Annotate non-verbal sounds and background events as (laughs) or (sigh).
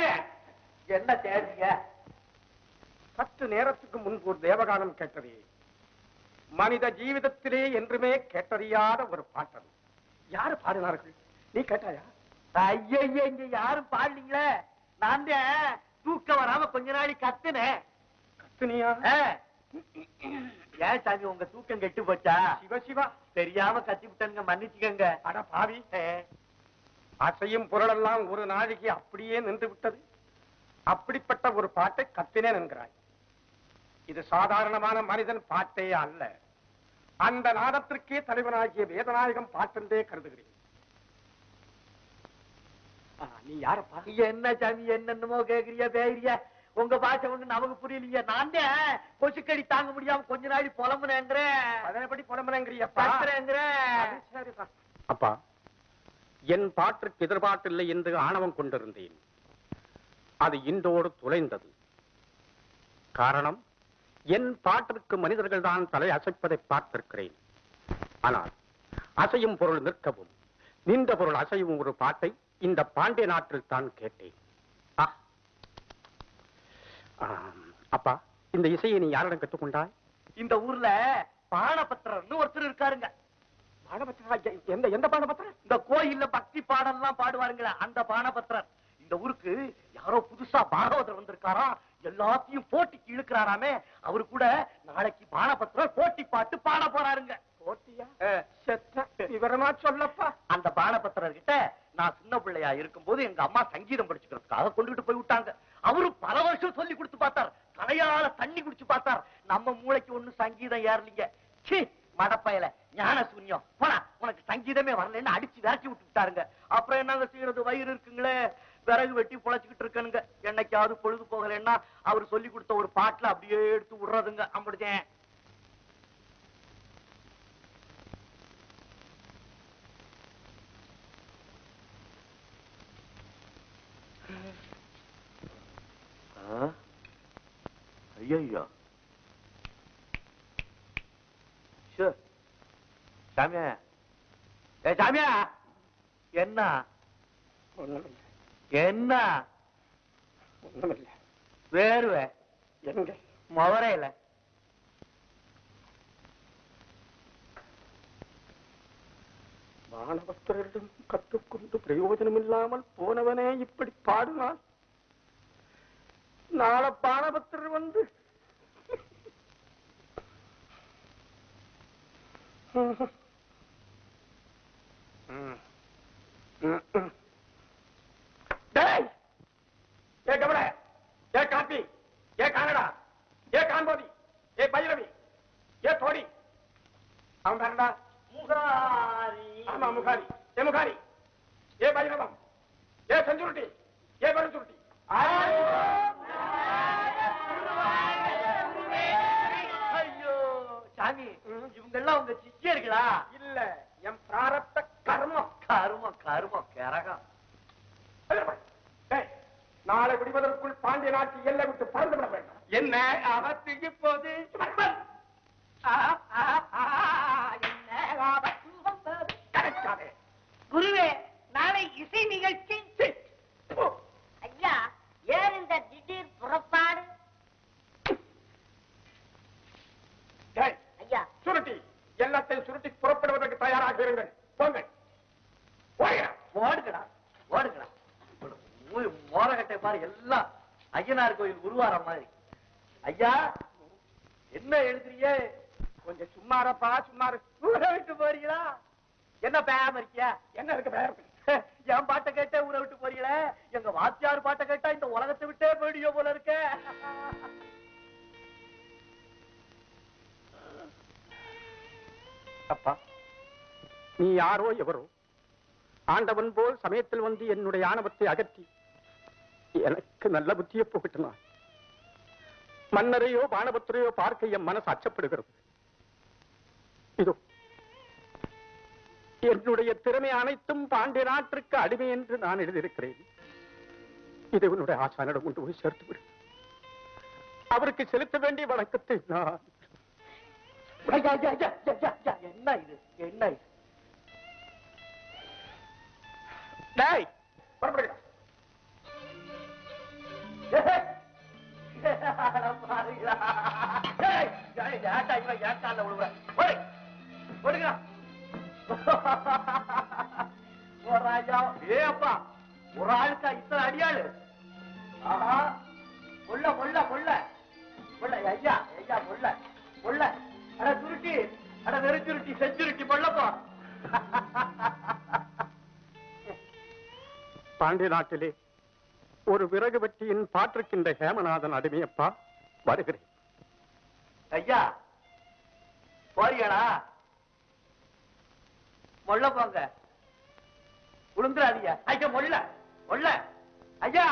சாமி என்ன தேடுறீங்க சற்று நேரத்துக்கு முன்பு ஒரு தேவகானம் கேட்டதே. மனித ஜீவிதத்திலே என்றுமே கேட்டறியாத ஒரு பாட்டது யாரு பாடினார்கள்? நீ கேட்டாயா? இங்க யாரும் பாடலீங்களே? நான் தூக்கம் வராம கொஞ்ச நாளை கத்துனேன் கத்துனியா. ஏன் சாமி உங்க தூக்கம் கெட்டு போச்சா? சிவ சிவா. தெரியாம கத்தி விட்டனுங்க மன்னிச்சுக்கங்க. அட பாவி. அசையும் பொருளெல்லாம் ஒரு நாளைக்கு அப்படியே நின்று விட்டது அப்படிப்பட்ட ஒரு பாட்டை கத்தினேன் என்கிறாய். இது சாதாரணமான மனிதன் பாட்டே அல்ல. அந்த நாதத்திற்கே தலைவனாகிய வேதநாயகம் பாட்டென்றே கருதுகிறேன். நீ யாரப்பா? என்ன சாமி என்னென்னமோ கேக்குறிய பேகிறிய உங்க பாஷை ஒண்ணு நமக்கு புரியலீங்க நான் கொசுக்கடி தாங்க முடியாம கொஞ்ச நாளை புலம்புனேங்கிறேன்? அதனைப்படி சரிதான் அப்பா என் பாட்டிற்கு எதிர்பார்ப்பில்லை என்று ஆணவம் கொண்டிருந்தேன். அது இன்றோடு துளைந்தது. காரணம் என் பாட்டிற்கு மனிதர்கள் தான் தலை அசைப்பதை பார்த்திருக்கிறேன். ஆனால் அசையும் பொருள் நிற்கவும் நின்ற பொருள் அசையும் ஒரு பாட்டை இந்த பாண்டிய நாட்டில் தான் கேட்டேன். அப்பா இந்த இசையை நீ யாரிடம் கற்றுக்கொண்டாய்? இந்த ஊர்ல பானபத்திரர்னு ஒருத்தர் இருக்காருங்க. பாடபத்திரா எந்த எந்த பாடபத்திரம் இந்த கோயில்ல பக்தி பாடல்லாம் பாடுவாருங்களே அந்த பானபத்திரர் இந்த ஊருக்கு யாரோ புதுசா பாகவதர் வந்திருக்காராம் எல்லாத்தையும் போட்டிக்கு இழுக்கிறாராமே அவரு கூட நாளைக்கு பானபத்திரர் போட்டி பாட்டு பாட போறாருங்க. போட்டியா? செத்த விவரமா சொல்லப்பா. அந்த பானபத்திரர் கிட்ட நான் சின்ன பிள்ளையா இருக்கும்போது எங்க அம்மா சங்கீதம் படிச்சுக்கிறதுக்காக கொண்டுட்டு போய் விட்டாங்க. அவரு பல வருஷம் சொல்லி கொடுத்து பார்த்தார். தலையால தண்ணி குடிச்சு பார்த்தார். நம்ம மூளைக்கு ஒண்ணு சங்கீதம் ஏறலீங்க. மடப்பயல. ஞான சூன்யம் போடா உனக்கு சங்கீதமே வரலன்னு அடிச்சு விரட்டி விட்டுட்டாருங்க அப்புறம் என்னங்க செய்யறது? வயிறு இருக்குங்களே. விறகு வெட்டி பொழைச்சுக்கிட்டு இருக்கனுங்க என்னைக்காவது பொழுது போகலைன்னா அவர் சொல்லி கொடுத்த ஒரு பாட்டுல அப்படியே எடுத்து விடுறதுங்க அப்படித்தேன் ஐயோ சாமியா ஏ சாமியா. என்ன? ஒண்ணுமில்லை. என்ன? ஒண்ணுமில்லை. வேர்வை. எங்க? முவரையில. மாணவஸ்தரிடம் கற்றுக்கொண்டு பிரயோஜனம் இல்லாமல் போனவனே இப்படி பாடினான் நாளை பானபத்திரர் வந்து ஏ கமல ஏ காப்பி ஏ கானடா ஏ காம்போதி ஏ பைரவி ஏ தோடி அவன் பேரண்டா முகாரி. ஆமா முகாரி. ஏ முகாரி ஏ பைரவம். இவங்க எல்லாம் உங்க சிஷ்யர்களா? இல்ல என் பிராரப்த கர்மம். கருமம் கருமம் கரகம். நாளை விடுவதற்குள் பாண்டிய நாட்டு எல்லை விட்டு பறந்து விட வேண்டும். என்ன? அவத்து இப்போது கிடைக்காதே குருவே நாளை இசை நிகழ்ச்சி ஓ, ஐயா ஏன் இந்த திடீர் புறப்பாடு டேய், ஐயா சுருட்டி எல்லாத்தையும் சுருட்டி புறப்படுவதற்கு தயாராக இருங்கள். போங்கள். ஓடுகிறேன். ஓடுங்கடா. ஓடுங்கடா. மோரகட்டை பாரு எல்லாம் ஐயனார் கோயில் உருவார மாதிரி. ஐயா என்ன எழுதுறீங்க? கொஞ்சம் சும்மாரப்பா சும்மாரு. ஊரை விட்டு போறீங்களா? என்ன பேயாம இருக்கியா? என்ன இருக்கு பேர் (laughs) என் பாட்டை கேட்டே ஊரை விட்டு போறீங்களே? எங்க வாத்தியார் பாட்டை கேட்டா இந்த உலகத்தை விட்டே போயிடுயோ போல இருக்க. அப்பா. நீ யாரோ எவரோ? ஆண்டவன் போல் சமயத்தில் வந்து என்னுடைய ஆணவத்தை அகற்றி எனக்கு நல்ல புத்தியை புகட்டினான் மன்னரையோ பானபத்திரையோ பார்க்க என் மனசு அச்சப்படுகிறது. இதோ என்னுடைய திறமை அனைத்தும் பாண்டிய நாட்டிற்கு அடிமை என்று நான் எழுதியிருக்கிறேன். இதை உன்னுடைய ஆசானிடம் கொண்டு போய் சேர்த்து விடு அவருக்கு செலுத்த வேண்டிய வணக்கத்தை நான் ஐயா, ஐயா, ஐயா, ஐயா, ஐயா, என்ன இது? என்ன இது? டேய் புறப்படுகிறா. ஏன்டா இவன் ஏன் ஒரு ராஜா ஒரு ஆளுக்கா இத்தனை அடியாளு? ஆஹா. முள்ள முள்ள முள்ள முள்ள ஐயா ஐயா முள்ள அட வெறுச்சுருட்டி செஞ்சுருட்டி முள்ளப்பா பாண்டிய நாட்டிலே ஒரு விறகு வெட்டியின் பாட்டிருக்கின்ற ஹேமநாதன் அடிமையப்பா வருகிறேன். ஐயா போறீங்களா? முள்ள போங்க. விழுந்துடாதீங்க ஐயா முள்ள முள்ள ஐயா!